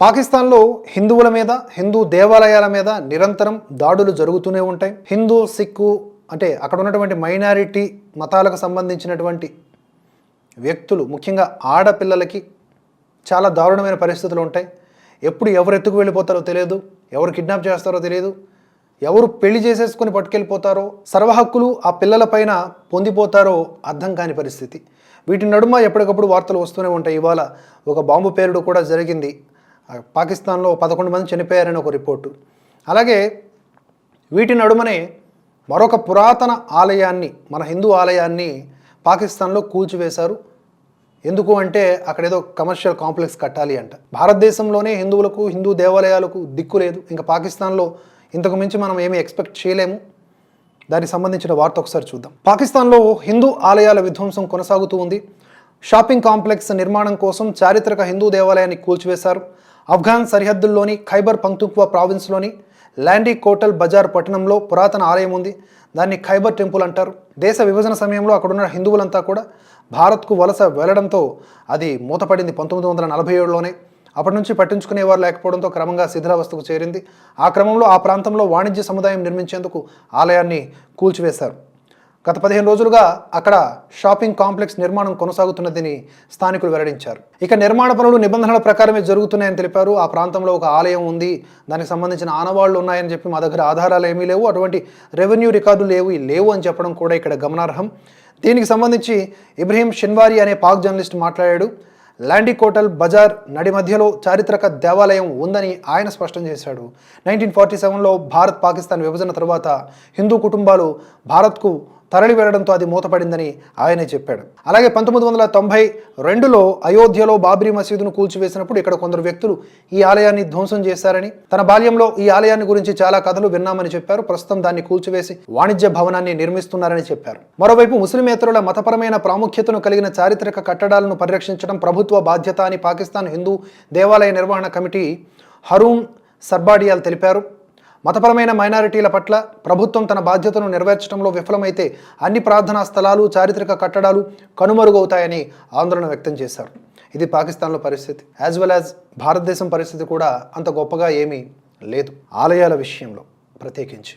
పాకిస్తాన్లో హిందువుల మీద హిందూ దేవాలయాల మీద నిరంతరం దాడులు జరుగుతూనే ఉంటాయి. హిందూ సిక్కు అంటే అక్కడ ఉన్నటువంటి మైనారిటీ మతాలకు సంబంధించినటువంటి వ్యక్తులు ముఖ్యంగా ఆడపిల్లలకి చాలా దారుణమైన పరిస్థితులు ఉంటాయి. ఎప్పుడు ఎవరు ఎత్తుకు వెళ్ళిపోతారో తెలియదు ఎవరు కిడ్నాప్ చేస్తారో తెలియదు ఎవరు పెళ్ళి చేసేసుకొని పట్టుకెళ్ళిపోతారో సర్వహక్కులు ఆ పిల్లలపైన పొందిపోతారో అర్థం కాని పరిస్థితి. వీటి నడుమ ఎప్పటికప్పుడు వార్తలు వస్తూనే ఉంటాయి. ఇవాళ ఒక బాంబు పేరుడు కూడా జరిగింది. పాకిస్తాన్లో పదకొండు మంది చనిపోయారని ఒక రిపోర్టు. అలాగే వీటి నడుమనే మరొక పురాతన ఆలయాన్ని మన హిందూ ఆలయాన్ని పాకిస్తాన్లో కూల్చివేశారు. ఎందుకు అంటే అక్కడ ఏదో కమర్షియల్ కాంప్లెక్స్ కట్టాలి అంట. భారతదేశంలోనే హిందువులకు హిందూ దేవాలయాలకు దిక్కు లేదు. ఇంకా పాకిస్తాన్లో ఇంతకు మించి మనం ఏమీ ఎక్స్పెక్ట్ చేయలేము. దానికి సంబంధించిన వార్త ఒకసారి చూద్దాం. పాకిస్తాన్లో హిందూ ఆలయాల విధ్వంసం కొనసాగుతూ ఉంది. షాపింగ్ కాంప్లెక్స్ నిర్మాణం కోసం చారిత్రక హిందూ దేవాలయాన్ని కూల్చివేశారు. ఆఫ్ఘాన్ సరిహద్దుల్లోని ఖైబర్ పంక్తుక్వా ప్రావిన్స్లోని ల్యాండీ కోటల్ బజార్ పట్టణంలో పురాతన ఆలయం ఉంది. దాన్ని ఖైబర్ టెంపుల్ అంటారు. దేశ విభజన సమయంలో అక్కడున్న హిందువులంతా కూడా భారత్కు వలస వెళ్ళడంతో అది మూతపడింది పంతొమ్మిది వందల నలభై ఏడులోనే. అప్పటి నుంచి పట్టించుకునేవారు లేకపోవడంతో క్రమంగా శిథిలావస్థకు చేరింది. ఆ క్రమంలో ఆ ప్రాంతంలో వాణిజ్య సముదాయం నిర్మించేందుకు ఆలయాన్ని కూల్చివేశారు. గత పదిహేను రోజులుగా అక్కడ షాపింగ్ కాంప్లెక్స్ నిర్మాణం కొనసాగుతున్నదని స్థానికులు వెల్లడించారు. ఇక నిర్మాణ పనులు నిబంధనల ప్రకారమే జరుగుతున్నాయని తెలిపారు. ఆ ప్రాంతంలో ఒక ఆలయం ఉంది. దానికి సంబంధించిన ఆనవాళ్ళు ఉన్నాయని చెప్పి మా దగ్గర ఆధారాలు ఏమీ లేవు. అటువంటి రెవెన్యూ రికార్డులు లేవు లేవు అని చెప్పడం కూడా ఇక్కడ గమనార్హం. దీనికి సంబంధించి ఇబ్రహీం షిన్వారి అనే పాక్ జర్నలిస్ట్ మాట్లాడాడు. ల్యాండీ కోటల్ బజార్ నడి మధ్యలో చారిత్రక దేవాలయం ఉందని ఆయన స్పష్టం చేశాడు. నైన్టీన్ ఫార్టీ సెవెన్లో భారత్ పాకిస్తాన్ విభజన తర్వాత హిందూ కుటుంబాలు భారత్కు తరలి వెళ్ళడంతో అది మూతపడిందని ఆయనే చెప్పాడు. అలాగే పంతొమ్మిది వందల తొంభై రెండులో అయోధ్యలో బాబ్రీ మసీదును కూల్చివేసినప్పుడు ఇక్కడ కొందరు వ్యక్తులు ఈ ఆలయాన్ని ధ్వంసం చేశారని తన బాల్యంలో ఈ ఆలయాన్ని గురించి చాలా కథలు విన్నామని చెప్పారు. ప్రస్తుతం దాన్ని కూల్చివేసి వాణిజ్య భవనాన్ని నిర్మిస్తున్నారని చెప్పారు. మరోవైపు ముస్లిమేతరుల మతపరమైన ప్రాముఖ్యతను కలిగిన చారిత్రక కట్టడాలను పరిరక్షించడం ప్రభుత్వ బాధ్యత అని పాకిస్తాన్ హిందూ దేవాలయ నిర్వహణ కమిటీ హరూమ్ సర్బాడియాల్ తెలిపారు. మతపరమైన మైనారిటీల పట్ల ప్రభుత్వం తన బాధ్యతను నెరవేర్చడంలో విఫలమైతే అన్ని ప్రార్థనా స్థలాలు చారిత్రక కట్టడాలు కనుమరుగవుతాయని ఆందోళన వ్యక్తం చేశారు. ఇది పాకిస్తాన్లో పరిస్థితి. యాజ్ వెల్ యాజ్ భారతదేశం పరిస్థితి కూడా అంత గొప్పగా ఏమీ లేదు. ఆలయాల విషయంలో ప్రత్యేకించి.